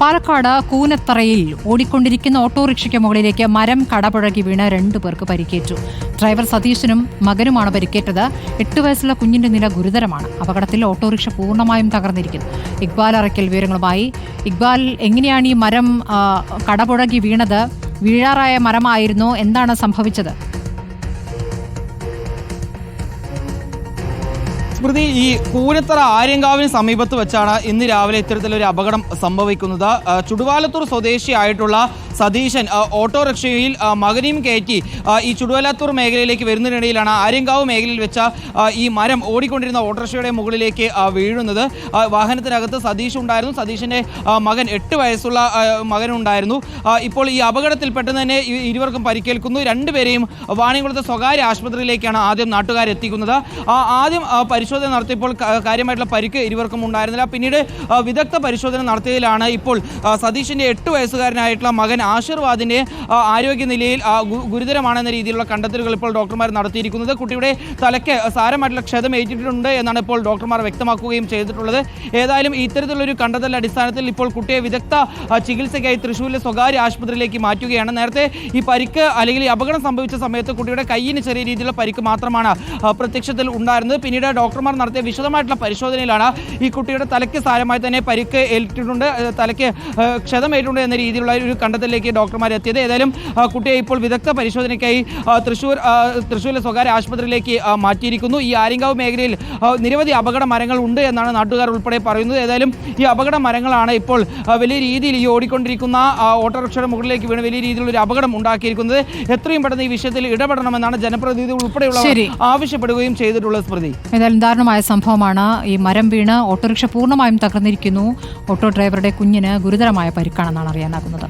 പാലക്കാട് കൂനത്തറയിൽ ഓടിക്കൊണ്ടിരിക്കുന്ന ഓട്ടോറിക്ഷയ്ക്ക് മുകളിലേക്ക് മരം കടപുഴകി വീണ് രണ്ടു പേർക്ക് പരിക്കേറ്റു. ഡ്രൈവർ സതീശനും മകനുമാണ് പരിക്കേറ്റത്. എട്ട് വയസ്സുള്ള കുഞ്ഞിന്റെ നില ഗുരുതരമാണ്. അപകടത്തിൽ ഓട്ടോറിക്ഷ പൂർണമായും തകർന്നിരിക്കുന്നു. ഇക്ബാൽ അറയ്ക്കൽ വിവരങ്ങളുമായി. ഇക്ബാൽ എങ്ങനെയാണ് ഈ മരം കടപുഴകി വീണത്? വീഴാറായ മരമായിരുന്നു. എന്താണ് സംഭവിച്ചത്? സ്മൃതി ഈ കൂനത്തറ ആര്യങ്കാവിന് സമീപത്ത് വെച്ചാണ് ഇന്ന് രാവിലെ ഇത്തരത്തിലൊരു അപകടം സംഭവിക്കുന്നത്. ചുടുവാലത്തൂർ സ്വദേശിയായിട്ടുള്ള സതീശൻ ഓട്ടോറിക്ഷയിൽ മകനെയും കയറ്റി ഈ ചുടുവലാത്തൂർ മേഖലയിലേക്ക് വരുന്നതിനിടയിലാണ് ആര്യങ്കാവ് മേഖലയിൽ വെച്ച ഈ മരം ഓടിക്കൊണ്ടിരുന്ന ഓട്ടോറിക്ഷയുടെ മുകളിലേക്ക് വീഴുന്നത്. വാഹനത്തിനകത്ത് സതീഷ് ഉണ്ടായിരുന്നു. സതീഷിന്റെ മകൻ എട്ട് വയസ്സുള്ള മകനുണ്ടായിരുന്നു. ഇപ്പോൾ ഈ അപകടത്തിൽ പെട്ടെന്ന് തന്നെ ഇരുവർക്കും പരിക്കേൽക്കുന്നു. രണ്ടുപേരെയും വാണിയംകുളത്തെ സ്വകാര്യ ആശുപത്രിയിലേക്കാണ് ആദ്യം നാട്ടുകാർ എത്തിക്കുന്നത് ആദ്യം പരിശോധന നടത്തിയപ്പോൾ കാര്യമായിട്ടുള്ള പരിക്ക് ഇരുവർക്കും ഉണ്ടായിരുന്നില്ല. പിന്നീട് വിദഗ്ധ പരിശോധന നടത്തിയതിലാണ് ഇപ്പോൾ സതീഷിന്റെ എട്ട് വയസ്സുകാരനായിട്ടുള്ള മകൻ ആശീർവാദിന്റെ ആ, ആരോഗ്യനിലയിൽ ഗുരുതരമാണെന്ന രീതിയിലുള്ള കണ്ടെത്തലുകൾ ഇപ്പോൾ ഡോക്ടർമാർ നടത്തിയിരിക്കുന്നത്. കുട്ടിയുടെ തലയ്ക്ക് സാരമായിട്ടുള്ള ക്ഷതം ഏറ്റിട്ടുണ്ട് എന്നാണ് ഇപ്പോൾ ഡോക്ടർമാർ വ്യക്തമാക്കുകയും ചെയ്തിട്ടുള്ളത്. ഏതായാലും ഇത്തരത്തിലുള്ളൊരു കണ്ടെത്തലിന്റെ അടിസ്ഥാനത്തിൽ ഇപ്പോൾ കുട്ടിയെ വിദഗ്ധ ചികിത്സയ്ക്കായി തൃശ്ശൂരിലെ സ്വകാര്യ ആശുപത്രിയിലേക്ക് മാറ്റുകയാണ്. നേരത്തെ ഈ പരിക്ക് അല്ലെങ്കിൽ ഈ അപകടം സംഭവിച്ച സമയത്ത് കുട്ടിയുടെ കയ്യിന് ചെറിയ രീതിയിലുള്ള പരിക്ക് മാത്രമാണ് പ്രത്യക്ഷത്തിൽ ഉണ്ടായിരുന്നത്. പിന്നീട് ഡോക്ടർമാർ നടത്തിയ വിശദമായിട്ടുള്ള പരിശോധനയിലാണ് ഈ കുട്ടിയുടെ തലയ്ക്ക് സാരമായി തന്നെ പരിക്ക് ഏറ്റിട്ടുണ്ട് തലയ്ക്ക് ക്ഷതമേറ്റിട്ടുണ്ട് എന്ന രീതിയിലുള്ള ഒരു കണ്ടെത്തലിലേക്ക് ഡോക്ടർമാർ എത്തിയത്. ഏതായാലും കുട്ടിയെ ഇപ്പോൾ വിദഗ്ധ പരിശോധനയ്ക്കായി തൃശ്ശൂർ തൃശ്ശൂരിലെ സ്വകാര്യ ആശുപത്രിയിലേക്ക് മാറ്റിയിരിക്കുന്നു. ഈ ആര്യങ്കാവ് മേഖലയിൽ നിരവധി അപകട മരങ്ങൾ ഉണ്ട് എന്നാണ് നാട്ടുകാർ ഉൾപ്പെടെ പറയുന്നത്. ഏതായാലും ഈ അപകട മരങ്ങളാണ് ഇപ്പോൾ വലിയ രീതിയിൽ ഈ ഓടിക്കൊണ്ടിരിക്കുന്ന ഓട്ടോറിക്ഷയുടെ മുകളിലേക്ക് വീണ് വലിയ രീതിയിലുള്ള ഒരു അപകടം ഉണ്ടാക്കിയിരിക്കുന്നത്. എത്രയും പെട്ടെന്ന് ഈ വിഷയത്തിൽ ഇടപെടണമെന്നാണ് ജനപ്രതിനിധികൾ ഉൾപ്പെടെയുള്ളവർ ശരി. ആവശ്യപ്പെടുകയും ചെയ്തിട്ടുള്ളത് സ്മൃതി. ഏതായാലും ദാരുണമായ സംഭവമാണ്. ഈ മരം വീണ് ഓട്ടോറിക്ഷ പൂർണമായും തകർന്നിരിക്കുന്നു. ഓട്ടോ ഡ്രൈവറുടെ കുഞ്ഞിന് ഗുരുതരമായ പരിക്കാണെന്നാണ് അറിയാനാകുന്നത്.